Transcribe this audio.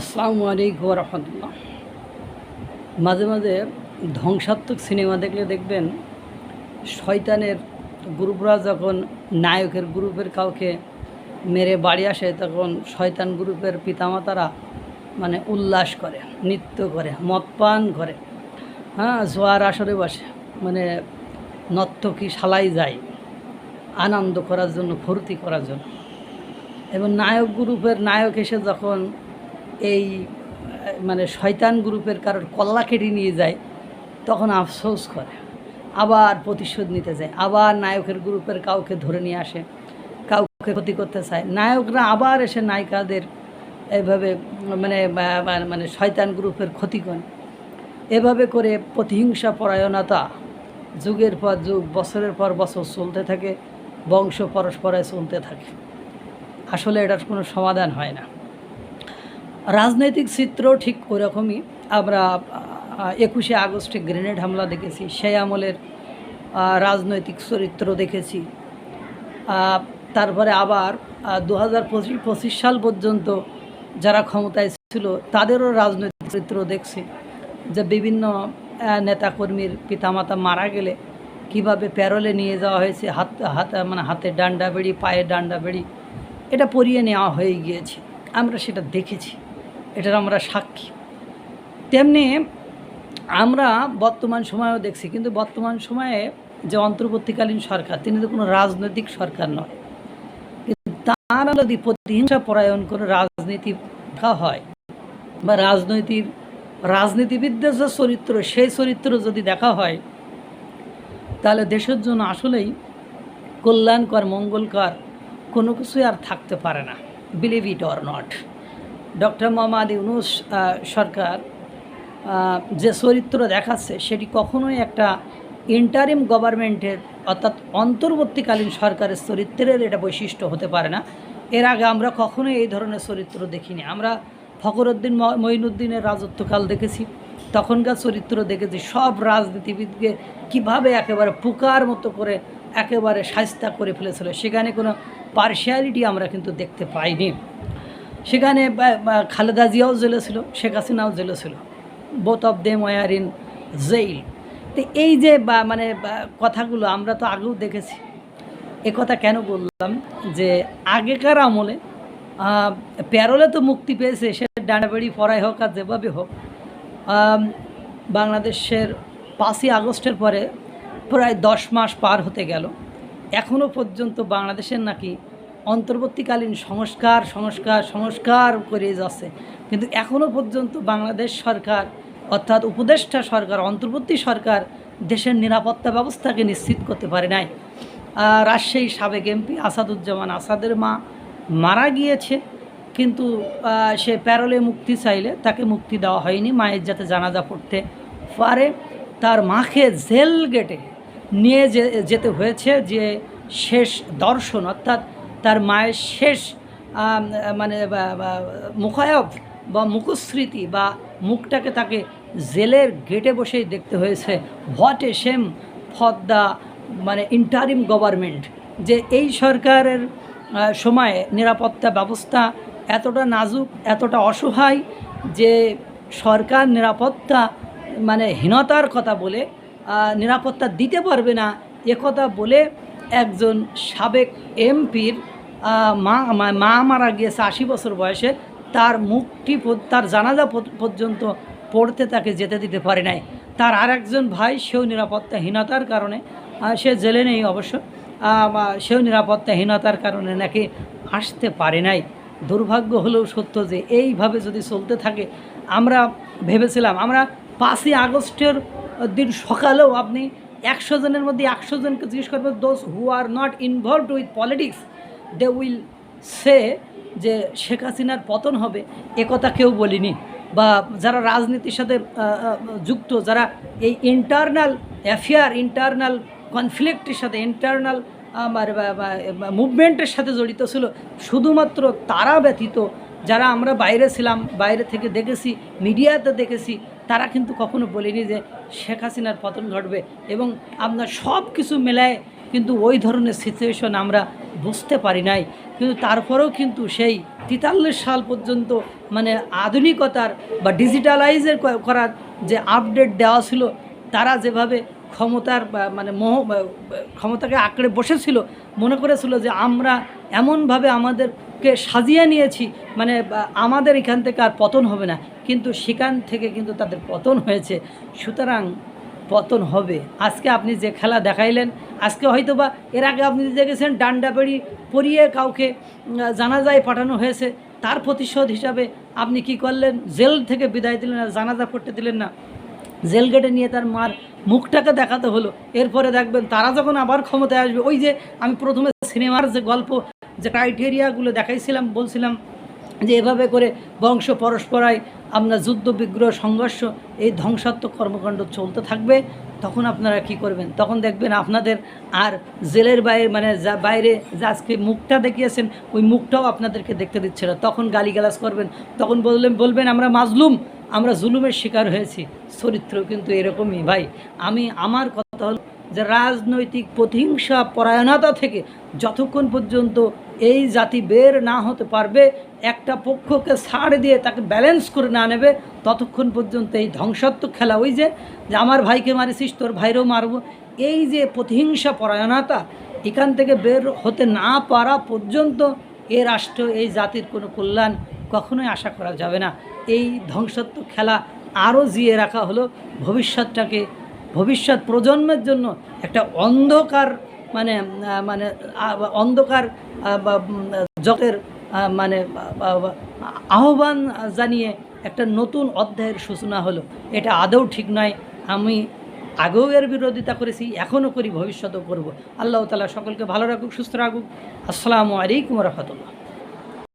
আসসালামু আলাইকুম রহমতুল্লাহ মাঝে মাঝে ধ্বংসাত্মক সিনেমা দেখলে দেখবেন, শয়তানের গ্রুপরা যখন নায়কের গ্রুপের কাউকে মেরে বাড়ি আসে, তখন শয়তান গ্রুপের পিতামাতারা মানে উল্লাস করে, নৃত্য করে, মদ পান করে। হ্যাঁ জোয়ার আসরে বসে মানে নর্তকী শালাই যায়, আনন্দ করার জন্য, ফুর্তি করার জন্য। এবং নায়ক গ্রুপের নায়ক এসে যখন এই মানে শয়তান গ্রুপের কারোর কল্লা কেটে নিয়ে যায়, তখন আফসোস করে। আবার প্রতিশোধ নিতে যায় আবার নায়কের গ্রুপের কাউকে ধরে নিয়ে আসে, কাউকে ক্ষতি করতে চায়। নায়করা আবার এসে নায়িকাদের এভাবে মানে মানে শয়তান গ্রুপের ক্ষতি করে। এভাবে করে প্রতিহিংসা পরায়ণতা যুগের পর যুগ, বছরের পর বছর চলতে থাকে, বংশ পরস্পরায় চলতে থাকে। আসলে এটার কোনো সমাধান হয় না। রাজনৈতিক চিত্র ঠিক ওরকমই। আমরা একুশে আগস্টে গ্রেনেড হামলা দেখেছি, সেই আমলের রাজনৈতিক চরিত্র দেখেছি। তারপরে আবার দু হাজার পঁচিশ সাল পর্যন্ত যারা ক্ষমতায় ছিল, তাদেরও রাজনৈতিক চরিত্র দেখছি। যে বিভিন্ন নেতাকর্মীর পিতামাতা মারা গেলে কীভাবে প্যারলে নিয়ে যাওয়া হয়েছে, হাত হাত মানে হাতে ডান্ডা বেড়ি, পায়ে ডান্ডা বেড়ি, এটা পরিয়ে নেওয়া হয়ে গিয়েছে। আমরা সেটা দেখেছি। এটার আমরা সাক্ষী। তেমনি আমরা বর্তমান সময়েও দেখছি, কিন্তু বর্তমান সময়ে যে অন্তর্বর্তীকালীন সরকার, তিনি তো কোনো রাজনৈতিক সরকার নয়। কিন্তু তার যদি প্রতিহিংসা পরায়ণ করে রাজনীতি হয় বা রাজনৈতিক রাজনীতিবিদদের যে চরিত্র, সেই চরিত্র যদি দেখা হয়, তাহলে দেশের জন্য আসলেই কল্যাণকর, মঙ্গলকর কোনো কিছুই আর থাকতে পারে না believe it or not doctor Muhammad Yunus সরকার যে চরিত্র দেখাচ্ছে, সেটি কখনোই একটা ইন্টারিম গভর্নমেন্টের অর্থাৎ অন্তর্বর্তীকালীন সরকারের চরিত্রের এটা বৈশিষ্ট্য হতে পারে না। এর আগে আমরা কখনোই এই ধরনের চরিত্র দেখিনি। আমরা ফখরুদ্দিন ম- মঈনুদ্দিনের রাজত্বকাল দেখেছি, তখনকার চরিত্র দেখেছি। সব রাজনীতিবিদকে কীভাবে একেবারে পুকার মতো করে একেবারে সাজতা করে ফেলেছিল, সেখানে কোনো পার্শিয়ালিটি আমরা কিন্তু দেখতে পাইনি। সেখানে খালেদা জিয়াও জেলে ছিল, শেখ হাসিনাও জেলে ছিল। Both of them were in jail তো এই যে বা মানে কথাগুলো আমরা তো আগেও দেখেছি। এ কথা কেন বললাম? যে আগেকার আমলে প্যারোলে তো মুক্তি পেয়েছে, সে ডানাবাড়ি পড়াই হোক আর যেভাবে হোক। বাংলাদেশের পাঁচই আগস্টের পরে প্রায় দশ মাস পার হতে গেল। এখনও পর্যন্ত বাংলাদেশের নাকি অন্তর্বর্তীকালীন সংস্কার সংস্কার সংস্কার করে যাচ্ছে। কিন্তু এখনও পর্যন্ত বাংলাদেশ সরকার, অর্থাৎ উপদেষ্টা সরকার, অন্তর্বর্তী সরকার দেশের নিরাপত্তা ব্যবস্থাকে নিশ্চিত করতে পারে নাই। রাজশাহী সাবেক এমপি আসাদুজ্জামান আসাদের মা মারা গিয়েছে, কিন্তু সে প্যারোলে মুক্তি চাইলে তাকে মুক্তি দেওয়া হয়নি, মায়ের যাতে জানাজা পড়তে পারে। তার মাকে জেল গেটে নিয়ে যেতে হয়েছে যে শেষ দর্শন, অর্থাৎ তার মায়ের শেষ মানে মুখায়ব বা মুখস্মৃতি বা মুখটাকে তাকে জেলের গেটে বসেই দেখতে হয়েছে। What a shame for the মানে ইন্টারিম গভর্নমেন্ট যে এই সরকারের সময়ে নিরাপত্তা ব্যবস্থা এতটা নাজুক, এতটা অসহায় যে সরকার নিরাপত্তা মানে হীনতার কথা বলে নিরাপত্তা দিতে পারবে না একথা বলে একজন সাবেক এমপির মা, মা- মারা গিয়েছে আশি বছর বয়সে। তার মুখটি তার জানাজা পর্যন্ত পড়তে তাকে যেতে দিতে পারে নাই। তার আর একজন ভাই সেও নিরাপত্তাহীনতার কারণে সে জেলে নেই অবশ্য সেও নিরাপত্তাহীনতার কারণে নাকি আসতে পারে নাই। দুর্ভাগ্য হলেও সত্য যে এইভাবে যদি চলতে থাকে, আমরা ভেবেছিলাম, আমরা পাঁচই আগস্টের দিন সকালেও আপনি একশো জনের মধ্যে একশো জনকে জিজ্ঞেস করবেন those who are not involved with politics they will say যে শেখ হাসিনার পতন হবে একথা কেউ বলিনি। বা যারা রাজনীতির সাথে যুক্ত, যারা এই ইন্টারনাল অ্যাফেয়ার ইন্টারনাল কনফ্লিক্টের সাথে ইন্টারনাল আমার মুভমেন্টের সাথে জড়িত ছিল, শুধুমাত্র তারা ব্যতীত যারা আমরা বাইরে ছিলাম, বাইরে থেকে দেখেছি, মিডিয়াতে দেখেছি, তারা কিন্তু কখনো বলেনি যে শেখ হাসিনার পতন ঘটবে। এবং আপনার সব কিছু মেলায় কিন্তু ওই ধরনের সিচুয়েশন আমরা বুঝতে পারি নাই। কিন্তু তারপরেও কিন্তু সেই তেতাল্লিশ সাল পর্যন্ত মানে আধুনিকতার বা ডিজিটালাইজের করার যে আপডেট দেওয়া ছিল, তারা যেভাবে ক্ষমতার মানে মোহ ক্ষমতাকে আঁকড়ে বসেছিল, মনে করেছিল যে আমরা এমনভাবে আমাদেরকে সাজিয়ে নিয়েছি মানে আমাদের এখান থেকে আর পতন হবে না। কিন্তু সেখান থেকে কিন্তু তাদের পতন হয়েছে। সুতরাং পতন হবে। আজকে আপনি যে খেলা দেখাইলেন, আজকে হয়তো বা এর আগে আপনি দেখেছেন ডান্ডা বেড়ি পরিয়ে কাউকে জানাজায় পাঠানো হয়েছে, তার প্রতিশোধ হিসাবে আপনি কি করলেন? জেল থেকে বিদায় দিলেন না জানাজা পড়তে দিলেন না। জেল গেটে নিয়ে তার মার মুখটাকে দেখাতে হলো। এরপরে দেখবেন তারা যখন আবার ক্ষমতায় আসবে, ওই যে আমি প্রথমে সিনেমার যে গল্প, যে ক্রাইটেরিয়াগুলো দেখাইছিলাম, বলছিলাম যে এভাবে করে বংশ পরস্পরায় আপনার যুদ্ধ, বিগ্রহ, সংঘর্ষ, এই ধ্বংসাত্মক কর্মকাণ্ড চলতে থাকবে, তখন আপনারা কি করবেন? তখন দেখবেন আপনাদের আর জেলের বাইরে মানে যা বাইরে যে আজকে মুখটা দেখিয়েছেন, ওই মুখটাও আপনাদেরকে দেখতে দিচ্ছে না। তখন গালিগালাজ করবেন। তখন বললেন, বলবেন, আমরা মাজলুম, আমরা জুলুমের শিকার হয়েছি। চরিত্র কিন্তু এরকমই, ভাই। আমি, আমার কথা হলো যে রাজনৈতিক প্রতিহিংসা, পরায়ণতা থেকে যতক্ষণ পর্যন্ত এই জাতি বের না হতে পারবে, একটা পক্ষকে ছাড় দিয়ে তাকে ব্যালেন্স করে না নেবে, ততক্ষণ পর্যন্ত এই ধ্বংসাত্মক খেলা ওই যে আমার ভাইকে মারিছিস তোর ভাইরেও মারবো, এই যে প্রতিহিংসা পরায়ণতা, এখান থেকে বের হতে না পারা পর্যন্ত এ রাষ্ট্র, এই জাতির কোনো কল্যাণ কখনোই আশা করা যাবে না। এই ধ্বংসাত্মক খেলা আরও জিয়ে রাখা হলো ভবিষ্যৎটাকে, ভবিষ্যৎ প্রজন্মের জন্য একটা অন্ধকার মানে মানে অন্ধকার জগতের মানে আহ্বান জানিয়ে একটা নতুন অধ্যায়ের সূচনা হলো। এটা আদৌ ঠিক নয়। আমি আগেও এর বিরোধিতা করেছি, এখনও করি, ভবিষ্যতেও করব। আল্লাহ তালা সকলকে ভালো রাখুক, সুস্থ রাখুক। আসসালামু আলাইকুম রহমতুল্লাহ।